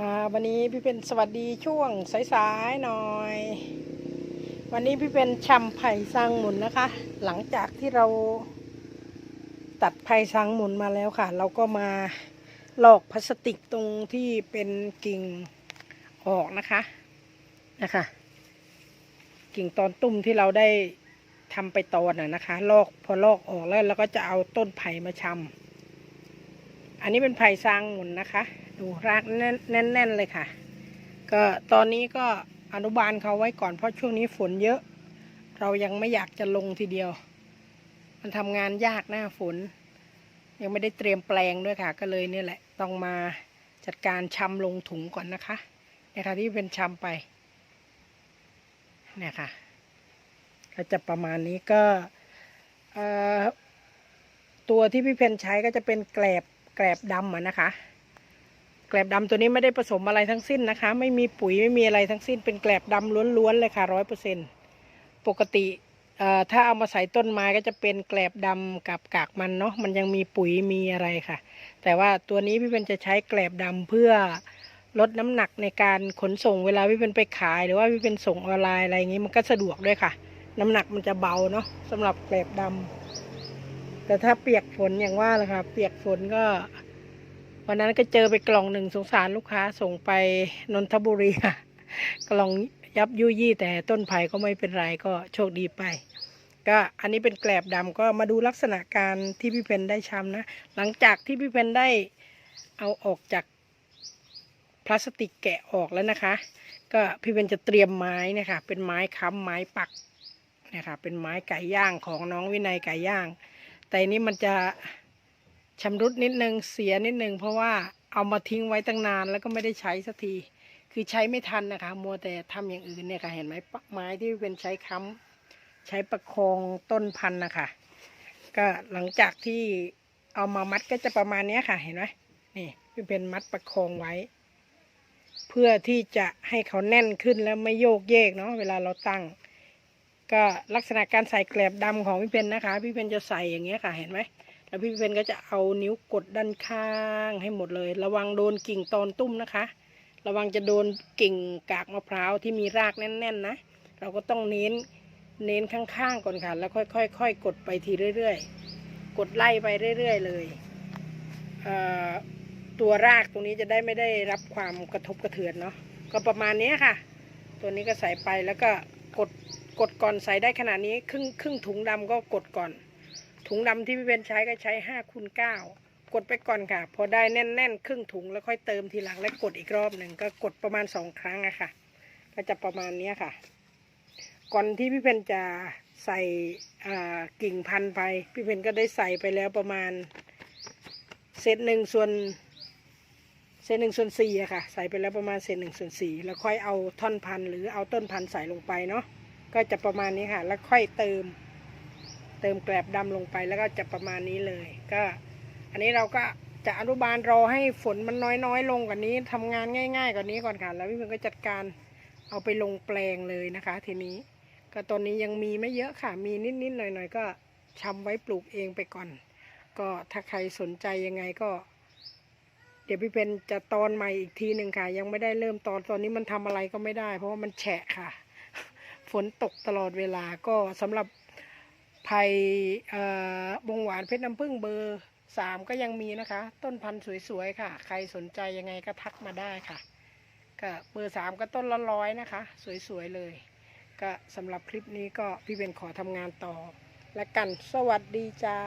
ค่ะ วันนี้พี่เป็นสวัสดีช่วงสายๆหน่อย วันนี้พี่เป็นชำไผ่สร้างหมุนนะคะ หลังจากที่เราตัดไผ่สร้างหมุนมาแล้วค่ะ เราก็มาหลอกพลาสติกตรงที่เป็นกิ่งออกนะคะนะคะ กิ่งตอนตุ้มที่เราได้ทำไปตอนน่ะนะคะลอกพอลอกออกแล้วเราก็จะเอาต้นไผ่มาชำอันนี้เป็นไผ่ซางหมุนนะคะ ดูรากแน่นแน่นๆเลยค่ะ ก็ตอนนี้ก็อนุบาลเขาไว้ก่อนเพราะช่วงนี้ฝนเยอะ เรายังไม่อยากจะลงทีเดียว มันทำงานยากหน้าฝน ยังไม่ได้เตรียมแปลงด้วยค่ะ ก็เลยเนี่ยแหละ ต้องมาจัดการชำลงถุงก่อนนะคะนี่ค่ะที่เป็นชำไปเนี่ยค่ะก็จะประมาณนี้ก็ตัวที่พี่เพนใช้ก็จะเป็นแกลบแกลบดำอะนะคะ แกลบดำตัวนี้ไม่ได้ผสมอะไรทั้งสิ้นนะคะ ไม่มีปุ๋ยไม่มีอะไรทั้งสิ้น เป็นแกลบดำล้วนๆเลยค่ะร้อยเปอร์เซ็นปกติถ้าเอามาใส่ต้นไม้ก็จะเป็นแกลบดำกับกากมันเนาะมันยังมีปุ๋ยมีอะไรค่ะ แต่ว่าตัวนี้พี่เป็นจะใช้แกลบดำเพื่อลดน้ำหนักในการขนส่งเวลาพี่เป็นไปขาย หรือว่าพี่เป็นส่งออนไลน์อะไรอย่างนี้มันก็สะดวกด้วยค่ะ น้ำหนักมันจะเบาเนาะสำหรับแกลบดำแต่ถ้าเปียกฝนอย่างว่าแหละค่ะเปียกฝนก็ วันนั้นก็เจอไปกล่องหนึ่งสงสารลูกค้าส่งไปนนทบุรีค่ะกล่องยับยุยี่แต่ต้นไผ่ก็ไม่เป็นไรก็โชคดีไป ก็อันนี้เป็นแกลบดำก็มาดูลักษณะการที่พี่เพนได้ชำนะ หลังจากที่พี่เพนได้เอาออกจากพลาสติกแกะออกแล้วนะคะ ก็พี่เพนจะเตรียมไม้นะคะเป็นไม้ค้ำไม้ปักนะคะเป็นไม้ไก่ย่างของน้องวินัยไก่ย่าง แต่อันนี้มันจะ ชำรุดนิดนึงเสียนิดนึงเพราะว่าเอามาทิ้งไว้ตั้งนานแล้วก็ไม่ได้ใช้สักที คือใช้ไม่ทันนะคะ มัวแต่ทำอย่างอื่นเนี่ยค่ะเห็นไหมไม้ที่เป็นใช้ค้ำใช้ประคองต้นพันธุ์นะคะก็หลังจากที่เอามามัดก็จะประมาณเนี้ยค่ะ เห็นไหมนี่เป็นมัดประคองไว้ เพื่อที่จะให้เขาแน่นขึ้นแล้วไม่โยกเยกเนาะเวลาเราตั้ง ก็ลักษณะการใส่แกลบดำของพี่เพนนะคะ พี่เพนจะใส่อย่างเงี้ยค่ะ เห็นไหม แล้วพี่เพนก็จะเอานิ้วกดด้านข้างให้หมดเลย ระวังโดนกิ่งตอนตุ้มนะคะ ระวังจะโดนกิ่งกากมะพร้าวที่มีรากแน่น ๆ นะ เราก็ต้องเน้นเน้นข้างๆก่อนค่ะ แล้วค่อยๆๆกดไปทีเรื่อยๆ กดไล่ไปเรื่อยๆเลยเตัวรากตรงนี้จะได้ไม่ได้รับความกระทบกระเทือนเนาะก็ประมาณนี้ค่ะ ตัวนี้ก็ใส่ไปแล้วก็กดกดก่อนใส่ได้ขนาดนี้ครึ่งครึ่งถุงดำก็กดก่อน ถุงดำที่พี่เบนใช้ก็ใช้ห้าคูณเก้ากดไปก่อนค่ะ พอได้แน่นๆ ครึ่งถุงแล้วค่อยเติมทีหลังแล้วกดอีกรอบหนึ่งก็กดประมาณสองครั้งอะค่ะ ก็จะประมาณเนี้ยค่ะ ก่อนที่พี่เพนจะใส่กิ่งพันธุ์ไป พี่เพนก็ได้ใส่ไปแล้วประมาณเศษหนึ่งส่วนเศษหนึ่งส่วนสี่อะค่ะ ใส่ไปแล้วประมาณเศษหนึ่งส่วนสี่แล้วค่อยเอาท่อนพันธุ์หรือเอาต้นพันธุ์ใส่ลงไปเนาะก็จะประมาณนี้ค่ะ แล้วค่อยเติม เติมแกลบดำลงไปแล้วก็จะประมาณนี้เลย ก็ อันนี้เราก็จะอนุบาลรอให้ฝนมันน้อยๆ ลงกว่านี้ทำงานง่าย ๆ กว่านี้ก่อนค่ะ แล้วพี่เพิ่งก็จัดการเอาไปลงแปลงเลยนะคะ ทีนี้ ก็ตอนนี้ยังมีไม่เยอะค่ะ มีนิดๆหน่อยๆก็ชำไว้ปลูกเองไปก่อน ก็ถ้าใครสนใจยังไงก็ เดี๋ยวพี่เพนจะตอนใหม่อีกทีหนึ่งค่ะ ยังไม่ได้เริ่มตอนตอนนี้มันทำอะไรก็ไม่ได้ เพราะว่ามันแฉะค่ะ ฝนตกตลอดเวลาก็สำหรับ ไผ่บงหวานเพชรน้ำผึ้งเบอร์สามก็ยังมีนะคะ ต้นพันธุ์สวยๆค่ะ ใครสนใจยังไงก็ทักมาได้ค่ะ ก็เบอร์สามก็ต้นละร้อยนะคะ สวยๆเลย ก็สำหรับคลิปนี้ก็พี่เบนขอทำงานต่อและกันสวัสดีจ้า